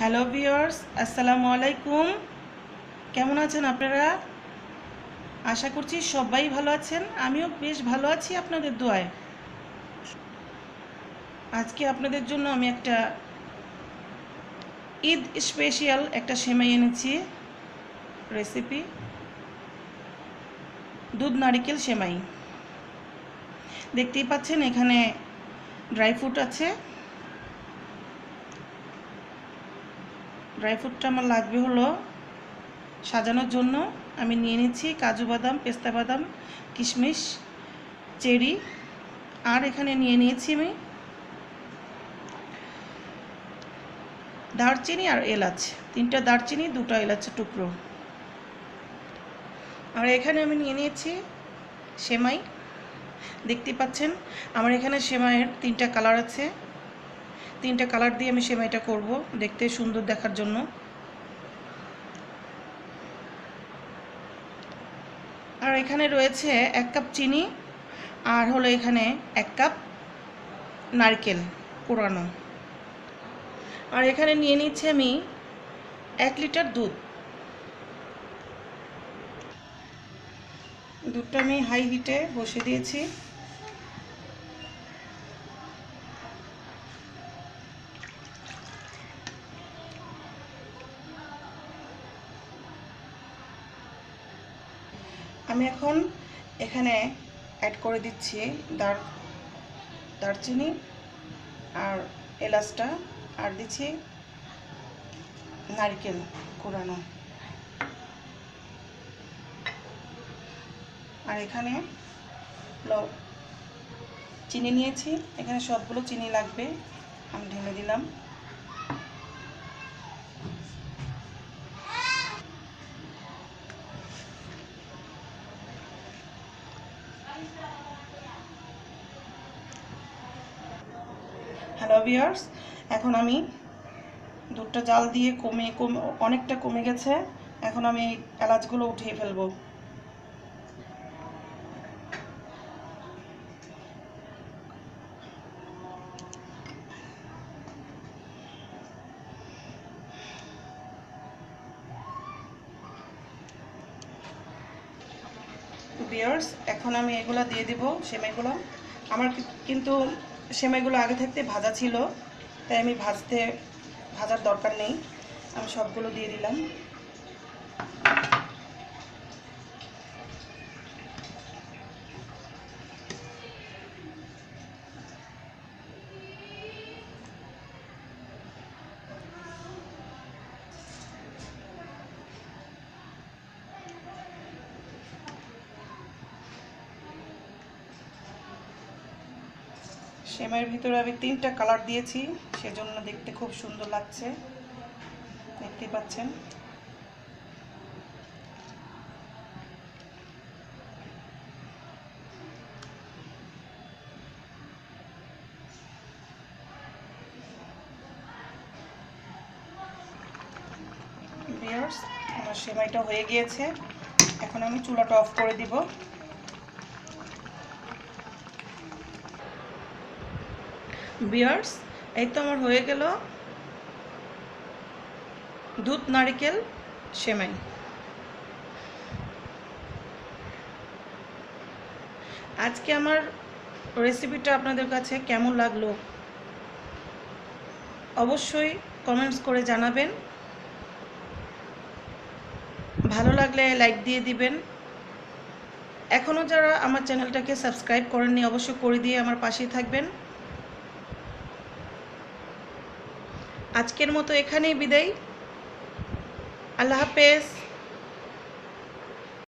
Hello viewers, আসসালামু আলাইকুম। কেমন আছেন আপনারা? আশা করছি সবাই ভালো আছেন। আমিও বেশ ভালো আছি আপনাদের দোয়ায়। আজকে আপনাদের জন্য আমি একটা ঈদ স্পেশাল একটা সেমাই এনেছি। রেসিপি দুধ নারিকেল সেমাই। দেখতেই পাচ্ছেন এখানে ড্রাই ফ্রুট আছে। ড্রাই ফ্রুটটা আমার লাগবে হলো সাজানোর জন্য। আমি নিয়ে নিচ্ছি কাজু বাদাম, পেস্তা বাদাম, কিশমিশ, চেরি, আর এখানে নিয়ে নিয়েছি আমি দারচিনি আর এলাচ। তিনটা দারচিনি, দুটো এলাচের টুকরো। আর এখানে আমি নিয়ে নিয়েছি সেমাই। দেখতে পাচ্ছেন, আমার এখানে সেমাইয়ের তিনটা কালার আছে। তিনটা কালার দিয়ে আমি সেমাইটা করব দেখতে সুন্দর দেখার জন্য। আর এখানে রয়েছে এক কাপ চিনি, আর হলো এখানে এক কাপ নারকেল কোরানো আর এখানে নিয়ে নিচ্ছি আমি এক লিটার দুধ। দুধটা আমি হাই হিটে বসে দিয়েছি। এখন এখানে অ্যাড করে দিচ্ছি দার, দারচিনি আর এলাচটা আর দিচ্ছি নারকেল কোরানো আর এখানে চিনি নিয়েছি। এখানে সবগুলো চিনি লাগবে। আমি ঢেলে দিলাম। হ্যালো ভিউয়ার্স এখন আমি দুধটা জাল দিয়ে কমে কমে, অনেকটা কমে গেছে। এখন আমি এলাচগুলো উঠিয়ে ফেলব। বিয়ার্স এখন আমি এগুলো দিয়ে দিব, সেমাইগুলো। আমার কিন্তু সেমাইগুলো আগে থাকতে ভাজা ছিল, তাই আমি ভাজতে, ভাজার দরকার নেই। আমি সবগুলো দিয়ে দিলাম। সেমাইয়ের ভিতরে আমি তিনটা কালার দিয়েছি, সেজন্য দেখতে খুব সুন্দর লাগছে। দেখতে পাচ্ছেন। আমার সেমাইটা হয়ে গিয়েছে। এখন আমি চুলাটা অফ করে দিব। বিয়ার্স, এই তো আমার হয়ে গেল দুধ, নারিকেল, সেমাই। আজকে আমার রেসিপিটা আপনাদের কাছে কেমন লাগল? অবশ্যই কমেন্টস করে জানাবেন। ভালো লাগলে লাইক দিয়ে দিবেন। এখনও যারা আমার চ্যানেলটাকে সাবস্ক্রাইব করেননি, অবশ্যই করে দিয়ে আমার পাশেই থাকবেন। আজকের মতো এখানেই বিদায়। আল্লাহ হাফেজ।